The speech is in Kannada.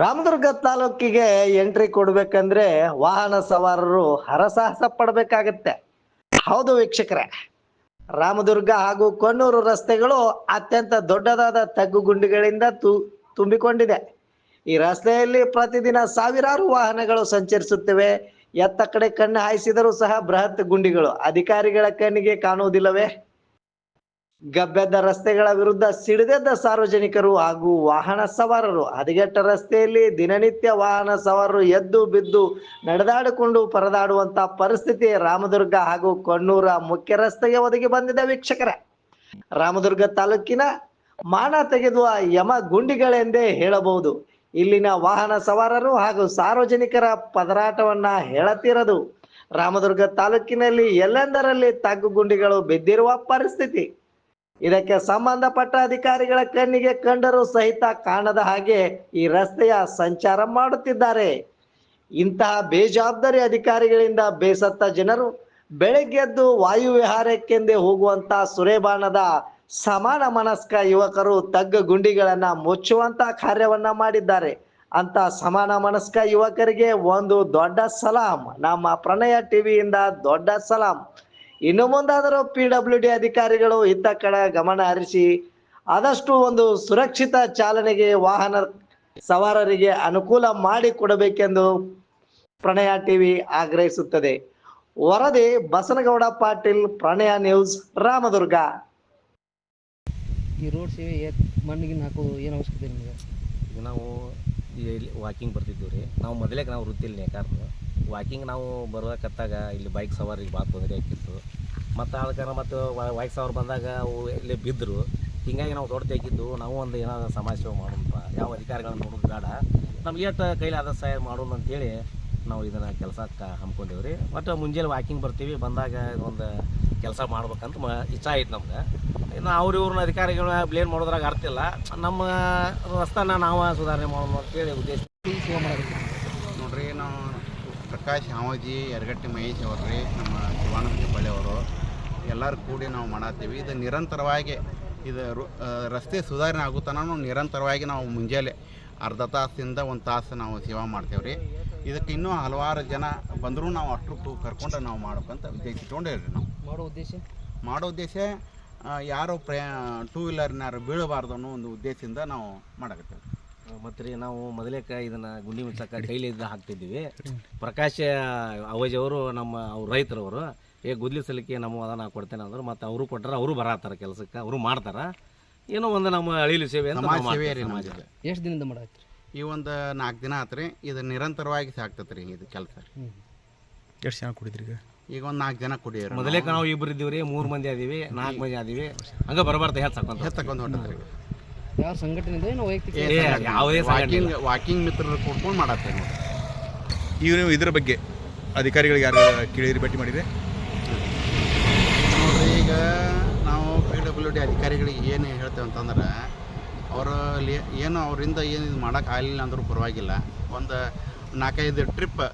ರಾಮದುರ್ಗ ತಾಲೂಕಿಗೆ ಎಂಟ್ರಿ ಕೊಡ್ಬೇಕಂದ್ರೆ ವಾಹನ ಸವಾರರು ಹರಸಾಹಸ ಪಡ್ಬೇಕಾಗತ್ತೆ. ಹೌದು ವೀಕ್ಷಕರೇ, ರಾಮದುರ್ಗ ಹಾಗೂ ಕೊಣ್ಣೂರು ರಸ್ತೆಗಳು ಅತ್ಯಂತ ದೊಡ್ಡದಾದ ತಗ್ಗು ಗುಂಡಿಗಳಿಂದ ತು, ತುಂಬಿಕೊಂಡಿದೆ. ಈ ರಸ್ತೆಯಲ್ಲಿ ಪ್ರತಿದಿನ ಸಾವಿರಾರು ವಾಹನಗಳು ಸಂಚರಿಸುತ್ತವೆ. ಎತ್ತ ಕಡೆ ಕಣ್ಣು ಹಾಯಿಸಿದರೂ ಸಹ ಬೃಹತ್ ಗುಂಡಿಗಳು. ಅಧಿಕಾರಿಗಳ ಕಣ್ಣಿಗೆ ಕಾಣುವುದಿಲ್ಲವೇ? ಗಬ್ಬೆದ್ದ ರಸ್ತೆಗಳ ವಿರುದ್ಧ ಸಿಡಿದೆದ್ದ ಸಾರ್ವಜನಿಕರು ಹಾಗೂ ವಾಹನ ಸವಾರರು. ಹದಗೆಟ್ಟ ರಸ್ತೆಯಲ್ಲಿ ದಿನನಿತ್ಯ ವಾಹನ ಸವಾರರು ಎದ್ದು ಬಿದ್ದು ನಡೆದಾಡಿಕೊಂಡು ಪರದಾಡುವಂತ ಪರಿಸ್ಥಿತಿ ರಾಮದುರ್ಗ ಹಾಗೂ ಕಣ್ಣೂರ ಮುಖ್ಯ ರಸ್ತೆಗೆ ಒದಗಿ ಬಂದಿದೆ ವೀಕ್ಷಕರ. ರಾಮದುರ್ಗ ತಾಲೂಕಿನ ಮಾನ ತೆಗೆದು ಯಮ ಗುಂಡಿಗಳೆಂದೇ ಹೇಳಬಹುದು. ಇಲ್ಲಿನ ವಾಹನ ಸವಾರರು ಹಾಗೂ ಸಾರ್ವಜನಿಕರ ಪದರಾಟವನ್ನ ಹೇಳತಿರದು. ರಾಮದುರ್ಗ ತಾಲೂಕಿನಲ್ಲಿ ಎಲ್ಲೆಂದರಲ್ಲಿ ತಗ್ಗು ಗುಂಡಿಗಳು ಬಿದ್ದಿರುವ ಪರಿಸ್ಥಿತಿ? ಇದಕ್ಕೆ ಸಂಬಂಧಪಟ್ಟ ಅಧಿಕಾರಿಗಳ ಕಣ್ಣಿಗೆ ಕಂಡರೂ ಸಹಿತ ಕಾಣದ ಹಾಗೆ ಈ ರಸ್ತೆಯ ಸಂಚಾರ ಮಾಡುತ್ತಿದ್ದಾರೆ. ಇಂತಹ ಬೇಜವಾಬ್ದಾರಿ ಅಧಿಕಾರಿಗಳಿಂದ ಬೇಸತ್ತ ಜನರು ಬೆಳಗ್ಗೆದ್ದು ವಾಯು ವಿಹಾರಕ್ಕೆಂದೇ ಹೋಗುವಂತ ಸುರೇಬಾಣದ ಸಮಾನ ಮನಸ್ಕ ಯುವಕರು ತಗ್ಗು ಗುಂಡಿಗಳನ್ನ ಮುಚ್ಚುವಂತ ಕಾರ್ಯವನ್ನ ಮಾಡಿದ್ದಾರೆ. ಅಂತ ಸಮಾನ ಮನಸ್ಕ ಯುವಕರಿಗೆ ಒಂದು ದೊಡ್ಡ ಸಲಾಂ. ನಮ್ಮ ಪ್ರಣಯ ಟಿವಿಯಿಂದ ದೊಡ್ಡ ಸಲಾಂ. ಇನ್ನು ಮುಂದಾದರೂ ಪಿ ಡಬ್ಲ್ಯೂ ಡಿ ಅಧಿಕಾರಿಗಳು ಇತ್ತ ಕಡೆ ಗಮನ ಹರಿಸಿ ಆದಷ್ಟು ಒಂದು ಸುರಕ್ಷಿತ ಚಾಲನೆಗೆ ವಾಹನ ಸವಾರರಿಗೆ ಅನುಕೂಲ ಮಾಡಿ ಕೊಡಬೇಕೆಂದು ಪ್ರಣಯ ಟಿವಿ ಆಗ್ರಹಿಸುತ್ತದೆ. ವರದಿ ಬಸನಗೌಡ ಪಾಟೀಲ್ ಪ್ರಣಯ ನ್ಯೂಸ್ ರಾಮದುರ್ಗ. ಈ ರೋಡ್ ಸೇವೆ ಮಣ್ಣಿಗೆ ಮಣ್ಣಿಗಿನ ಹಾಕೋದು ಏನು ಅವಶ್ಯಕತೆ ನಿಮಗೆ? ಈಗ ನಾವು ಇಲ್ಲಿ ವಾಕಿಂಗ್ ಬರ್ತಿದ್ದೀವಿ ರೀ ನಾವು ಮೊದಲೇ ನಾವು ವೃತ್ತಿಲ್ಲ ನೇಕಾರರು ವಾಕಿಂಗ್ ನಾವು ಬರ್ಬೇಕತ್ತಾಗ ಇಲ್ಲಿ ಬೈಕ್ ಸವಾರಿಗೆ ಭಾಳ ತೊಂದರೆ ಆಕಿತ್ತು ಮತ್ತು ಅದಕ್ಕೆ ಮತ್ತು ಬೈಕ್ ಸವಾರ ಬಂದಾಗ ಅವು ಇಲ್ಲಿ ಬಿದ್ದರು ಹೀಗಾಗಿ ನಾವು ದೊಡ್ಡ ತೆಗಿದ್ದು, ನಾವು ಒಂದು ಏನಾದ್ರು ಸಮಾಜ ಸೇವೆ ಮಾಡೋಣಪ್ಪ. ಯಾವ ಅಧಿಕಾರಿಗಳನ್ನ ನೋಡೋದು ಬೇಡ. ನಮ್ಗೆ ಎಷ್ಟು ಕೈಲಾದ ಸಹಾಯ ಮಾಡೋಣ ಅಂತೇಳಿ ನಾವು ಇದನ್ನು ಕೆಲಸಕ್ಕೆ ಹಮ್ಮಿಕೊಂಡೇವೆ ರೀ ಮತ್ತು ಮುಂಜಾನೆ ವಾಕಿಂಗ್ ಬರ್ತೀವಿ, ಬಂದಾಗ ಒಂದು ಕೆಲಸ ಮಾಡ್ಬೇಕಂತ ಮ ಇಚ್ಛ ಆಯ್ತು ನಮ್ಗೆ. ಇನ್ನು ಅವ್ರ ಇವ್ರನ್ನ ಅಧಿಕಾರಿಗಳನ್ನ ಬ್ಲೇನ್ ಮಾಡೋದ್ರಾಗ ಅರ್ಥ ಇಲ್ಲ. ನಮ್ಮ ರಸ್ತಾನ ನಾವು ಸುಧಾರಣೆ ಮಾಡೋಣ ಅಂತೇಳಿ ಉದ್ದೇಶ ಈ ಸೇವೆ ಮಾಡೋದಕ್ಕೆ ನೋಡ್ರಿ ನಾವು ಪ್ರಕಾಶ್ ಹಾವಜಿ ಯರಗಟ್ಟಿ ಮಹೇಶ್ ಅವರು ರೀ ನಮ್ಮ ಶಿವಾನಂದ ಹೆಬ್ಬಳ್ಳಿ ಅವರು ಎಲ್ಲರೂ ಕೂಡಿ ನಾವು ಮಾಡತ್ತೀವಿ. ಇದು ನಿರಂತರವಾಗಿ ಇದು ರಸ್ತೆ ಸುಧಾರಣೆ ಆಗುತ್ತಾನ ನಿರಂತರವಾಗಿ ನಾವು ಮುಂಜಾನೆ ಅರ್ಧ ತಾಸಿಂದ ಒಂದು ತಾಸು ನಾವು ಸೇವಾ ಮಾಡ್ತೇವೆ ರೀ ಇದಕ್ಕೆ ಇನ್ನೂ ಹಲವಾರು ಜನ ಬಂದರೂ ನಾವು ಅಷ್ಟು ಕರ್ಕೊಂಡು ನಾವು ಮಾಡ್ಬೇಕಂತ ಉದ್ದೇಶ ಇಟ್ಕೊಂಡೇವ್ರಿ ನಾವು. ಮಾಡೋ ಉದ್ದೇಶ? ಮಾಡೋ ಉದ್ದೇಶ ಯಾರು ಪ್ರಯಾ ಟೂ ವೀಲರ್ನಾರು ಬೀಳಬಾರ್ದು ಅನ್ನೋ ಒಂದು ಉದ್ದೇಶದಿಂದ ನಾವು ಮಾಡಕತ್ತೇವೆ ಮತ್ತು ರೀ ನಾವು ಮೊದಲೇಕ ಇದನ್ನ ಗುಂಡಿ ಮುಚ್ಚಕ್ಕೆ ಕೈಲಿದ್ದ ಹಾಕ್ತಿದ್ದೀವಿ. ಪ್ರಕಾಶ್ ಅವಜ್ ಅವರು ನಮ್ಮ ಅವ್ರು ರೈತರವರು ಏ ಗುದ್ಲಿ ಸಲಿಕೆ ನಮ್ಮ ಅದ ನಾ ಕೊಡ್ತೇನೆ ಅಂದ್ರೆ. ಮತ್ತೆ ಅವರು ಕೊಟ್ಟರೆ ಅವರು ಬರತ್ತಾರ ಕೆಲಸಕ್ಕೆ ಅವರು ಮಾಡ್ತಾರ. ಏನೋ ಒಂದು ನಮ್ಮ ಅಳಿಲು ಸೇವೆ ಸಮಾಜ ರೀ ಎಷ್ಟು ದಿನದಿಂದ ಮಾಡತ್ತೀರಿ ಈ ಒಂದು ನಾಲ್ಕು ದಿನ ಆತ್ರಿ ರೀ ಇದು ನಿರಂತರವಾಗಿ ಸಾಕ್ತೈತೆ ರೀ ಇದು ಕೆಲಸ. ಎಷ್ಟು ಜನ ಕುಡಿದ್ರಿ ಈಗ? ಈಗ ಒಂದು ನಾಲ್ಕು ಜನ ಕುಡಿಯೋರು ಮೊದಲೇ ನಾವು ಇಬ್ಬರು ಇದ್ದೀವಿ ರೀ ಮೂರು ಮಂದಿ ಅದೀವಿ ನಾಲ್ಕು ಮಂದಿ ಅದೀವಿ. ಹಂಗೆ ಬರಬಾರ್ದು ಹೆಚ್ಚಾಕೊಂತ ಹೆಚ್ಚಕೊಂಡ್ ಹೊಂಟದ್ರಿ ಯಾವ ಸಂಘಟನೆ ಏನು ವೈಯಕ್ತಿಕ ಏ, ಯಾವುದೇ ಸಂಘಟನೆ ವಾಕಿಂಗ್ ವಾಕಿಂಗ್ ಮಿತ್ರರು ಕೂಡ್ಕೊಂಡು ಮಾಡತ್ತೆ ನೋಡಿ. ಈಗ ನೀವು ಇದ್ರ ಬಗ್ಗೆ ಅಧಿಕಾರಿಗಳಿಗೆ ಯಾರು ಕೇಳಿರಿ ಭೇಟಿ ಮಾಡಿದ್ರೆ? ನೋಡ್ರಿ ಈಗ ನಾವು ಪಿ ಡಬ್ಲ್ಯೂ ಡಿ ಅಧಿಕಾರಿಗಳಿಗೆ ಏನು ಹೇಳ್ತೇವೆ ಅಂತಂದ್ರೆ ಅವರು ಏನು ಅವರಿಂದ ಏನು ಇದು ಮಾಡೋಕ್ಕಾಗಲಿಲ್ಲ ಆಗಲಿಲ್ಲ ಅಂದ್ರೂ ಪರವಾಗಿಲ್ಲ. ಒಂದು ನಾಲ್ಕೈದು ಟ್ರಿಪ್